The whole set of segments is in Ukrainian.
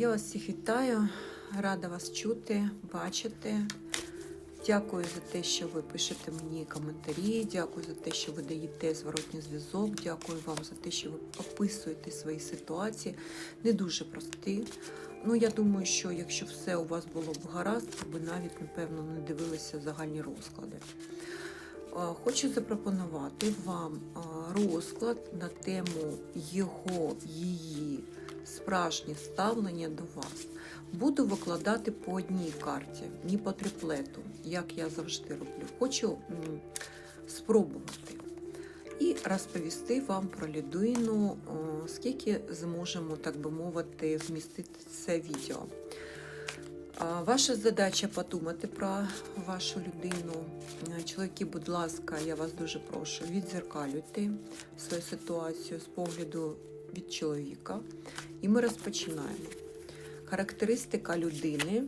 Я вас всіх вітаю, рада вас чути, бачити. Дякую за те, що ви пишете мені коментарі. Дякую за те, що ви даєте зворотній зв'язок. Дякую вам за те, що ви описуєте свої ситуації. Не дуже прості. Ну, я думаю, що якщо все у вас було б гаразд, то ви навіть, напевно, не дивилися загальні розклади. Хочу запропонувати вам розклад на тему його, її справжнє ставлення до вас. Буду викладати по одній карті, ні по триплету, як я завжди роблю. Хочу спробувати і розповісти вам про людину, скільки зможемо, так би мовити, вмістити це відео. Ваша задача подумати про вашу людину. Чоловіки, будь ласка, я вас дуже прошу, відзеркалюйте свою ситуацію з погляду від чоловіка. І ми розпочинаємо. Характеристика людини,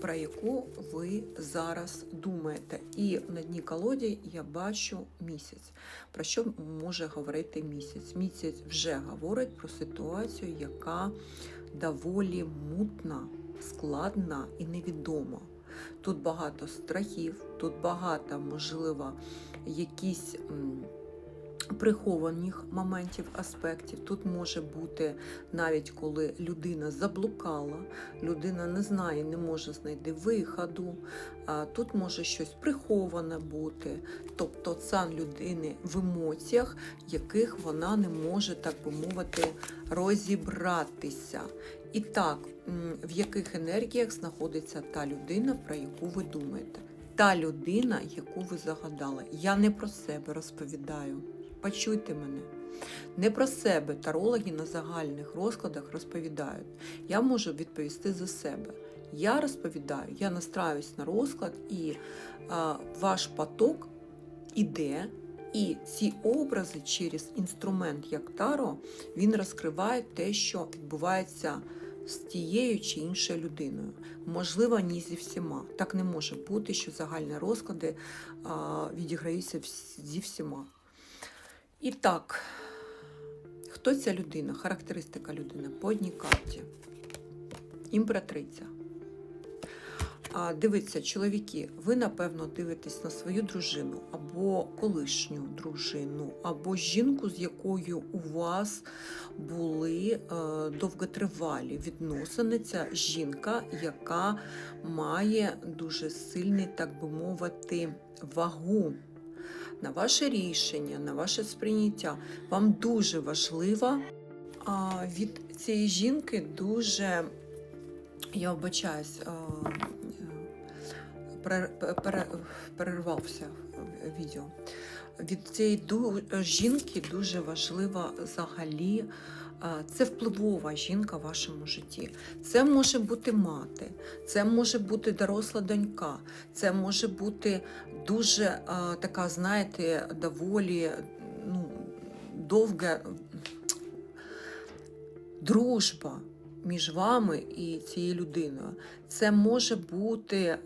про яку ви зараз думаєте. І на дні колоді я бачу місяць. Про що може говорити місяць? Місяць вже говорить про ситуацію, яка доволі мутна, складна і невідома. Тут багато страхів, тут багато, можливо, якісь прихованих моментів, аспектів. Тут може бути навіть коли людина заблукала, людина не знає, не може знайти виходу. Тут може щось приховане бути, тобто стан людини в емоціях, яких вона не може, так би мовити, розібратися. І так, в яких енергіях знаходиться та людина, про яку ви думаєте? Та людина, яку ви загадали. Я не про себе розповідаю. Почуйте мене. Не про себе тарологи на загальних розкладах розповідають. Я можу відповісти за себе. Я розповідаю, я настраюсь на розклад, і а, ваш поток іде, і ці образи через інструмент як таро він розкриває те, що відбувається з тією чи іншою людиною. Можливо, ні зі всіма. Так не може бути, що загальні розклади а, відіграються зі всіма. І так, хто ця людина? Характеристика людини по одній карті. Імператриця. А, дивіться, чоловіки, ви напевно дивитесь на свою дружину або колишню дружину, або жінку, з якою у вас були е, довготривалі відносини. Ця жінка, яка має дуже сильний, так би мовити, вагу на ваше рішення, на ваше сприйняття. Вам дуже важливо а, від цієї жінки дуже, я пере- пере- перервався відео. Від цієї жінки дуже важливо взагалі. Це впливова жінка в вашому житті. Це може бути мати, це може бути доросла донька, це може бути дуже така, знаєте, доволі ну, довга дружба між вами і цією людиною. Це може бути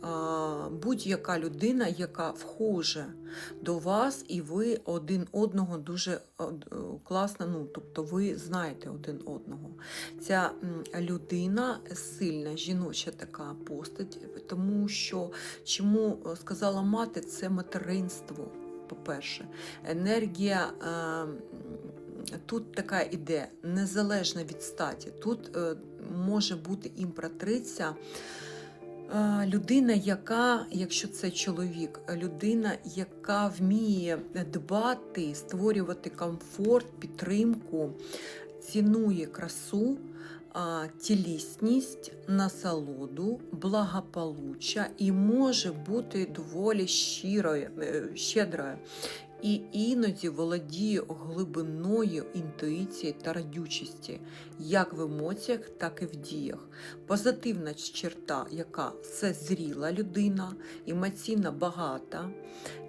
будь-яка людина, яка вхоже до вас, і ви один одного дуже а, класно, ну, тобто ви знаєте один одного. Ця людина сильна, жіноча така постать, тому що чому е, сказала мати, це материнство. По-перше, енергія е, тут така іде, незалежна від статі. Тут е, може бути імператриця, е, людина, яка, якщо це чоловік, людина, яка вміє дбати, створювати комфорт, підтримку, цінує красу. Тілісність, насолоду, благополуччя і може бути доволі щирою, е, щедрою і іноді володіє глибиною інтуїції та радючості, як в емоціях, так і в діях. Позитивна черта, яка це зріла людина, емоційно багата,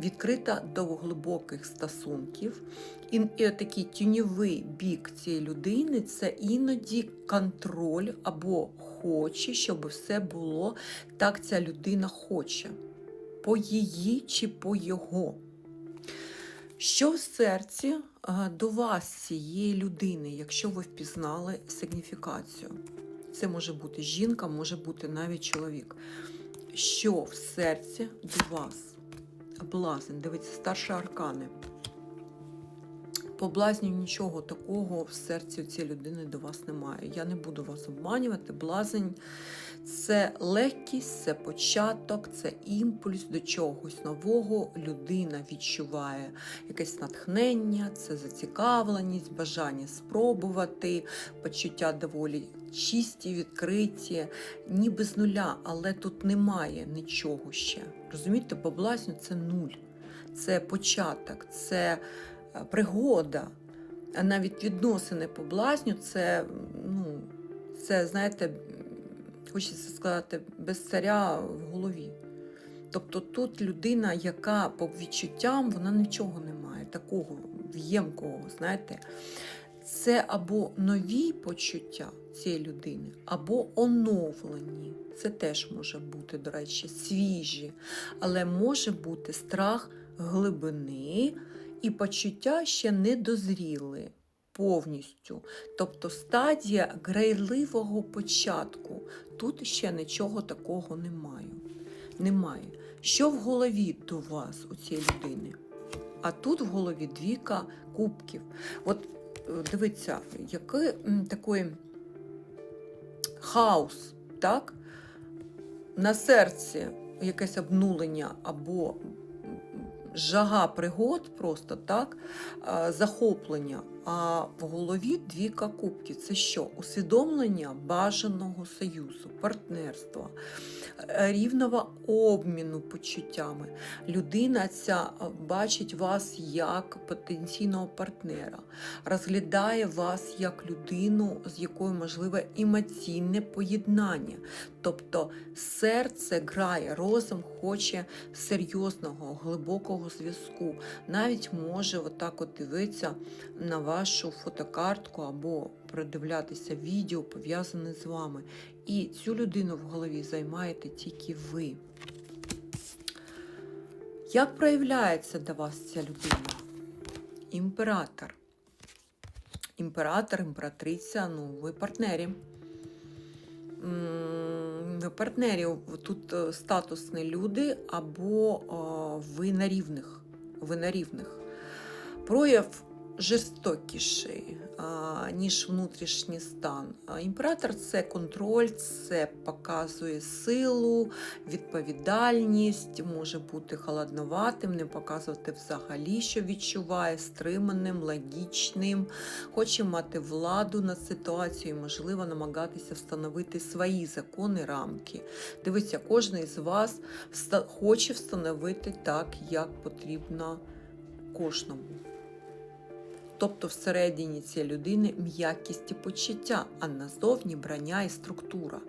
відкрита до глибоких стосунків. І, і такий тіньовий бік цієї людини це іноді контроль або хоче, щоб все було так ця людина хоче. По її чи по його. Що в серці е, до вас цієї людини, якщо ви впізнали сигніфікацію? Це може бути жінка, може бути навіть чоловік. Що в серці до вас? Блазень, дивіться, старші аркани. По блазню нічого такого в серці цієї людини до вас немає. Я не буду вас обманювати. Блазень це легкість, це початок, це імпульс до чогось нового. Людина відчуває якесь натхнення, це зацікавленість, бажання спробувати, почуття доволі чисті, відкриті, ніби з нуля, але тут немає нічого ще. Розумієте, по блазню це нуль, це початок, це е, пригода. А навіть відносини по блазню це, ну, це, знаєте, хочеться сказати, без царя в голові. Тобто тут людина, яка по відчуттям, вона нічого не має, такого в'ємкого, знаєте. Це або нові почуття цієї людини, або оновлені. Це теж може бути, до речі, свіжі, але може бути страх глибини і почуття ще не дозріли повністю. Тобто стадія грайливого початку. Тут ще нічого такого немає. немає. Що в голові до вас у цієї людини? А тут в голові двіка кубків. От е, дивіться, який такий хаос, так? На серці якесь обнулення або жага пригод, просто так, захоплення. А в голові двіка кубків. Це що? Усвідомлення бажаного союзу, партнерства, е, рівного обміну почуттями. Людина ця е, бачить вас як потенційного партнера, розглядає вас як людину, з якою можливе емоційне поєднання. Тобто серце грає, розум хоче серйозного, глибокого зв'язку. Навіть може отак от дивитися на вашу фотокартку або продивлятися відео, пов'язане з вами. І цю людину в голові займаєте тільки ви. Як проявляється до вас ця людина? Імператор. Імператор, імператриця, ну, ви партнері. Ви партнері, тут е, статусні люди, або е, ви на рівних. Ви на рівних. Прояв жорстокіший, ніж внутрішній стан. Імператор це контроль, це показує силу, відповідальність, може бути холодноватим, не показувати взагалі, що відчуває, стриманим, логічним, хоче мати владу над ситуацією, можливо, намагатися встановити свої закони, рамки. Дивіться, кожен із вас хоче встановити так, як потрібно кожному. Тобто всередині цієї людини м'якість і почуття, а назовні брання і структура.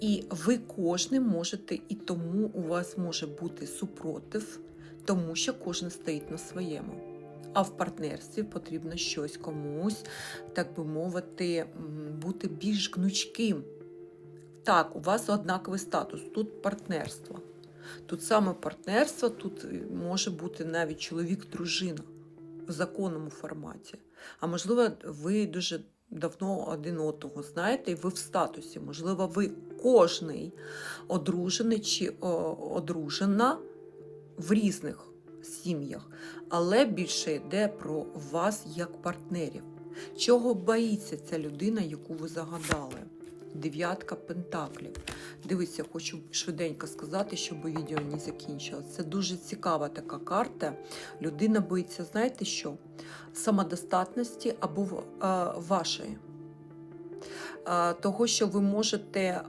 І ви кожним можете, і тому у вас може бути супротив, тому що кожен стоїть на своєму. А в партнерстві потрібно щось комусь, так би мовити, бути більш гнучким. Так, у вас однаковий статус, тут партнерство. Тут саме партнерство, тут е, може бути навіть чоловік-дружина в законному форматі. А можливо, ви дуже давно один одного знаєте, і ви в статусі. Можливо, ви кожний одружений чи одружена в різних сім'ях, але більше йде про вас як партнерів. Чого боїться ця людина, яку ви загадали? Дев'ятка пентаклів. Дивіться, хочу швиденько сказати, щоб відео не закінчилось. Це дуже цікава така карта. Людина боїться, знаєте що? Самодостатності або е, вашої. Е, того, що ви можете е,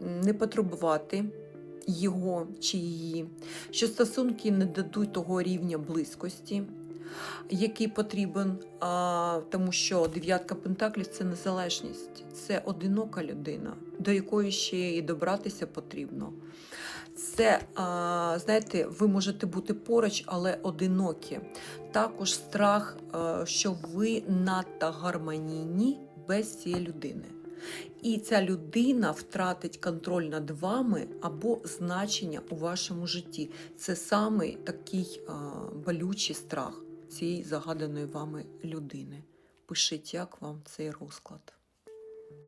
не потребувати його чи її, що стосунки не дадуть того рівня близькості, який потрібен, а, тому що дев'ятка пентаклів це незалежність, це одинока людина, до якої ще і добратися потрібно. Це, а, знаєте, ви можете бути поруч, але одинокі. Також страх, а, що ви надто гармонійні без цієї людини. І ця людина втратить контроль над вами або значення у вашому житті. Це саме такий а, болючий страх цієї загаданої вами людини. Пишіть, як вам цей розклад.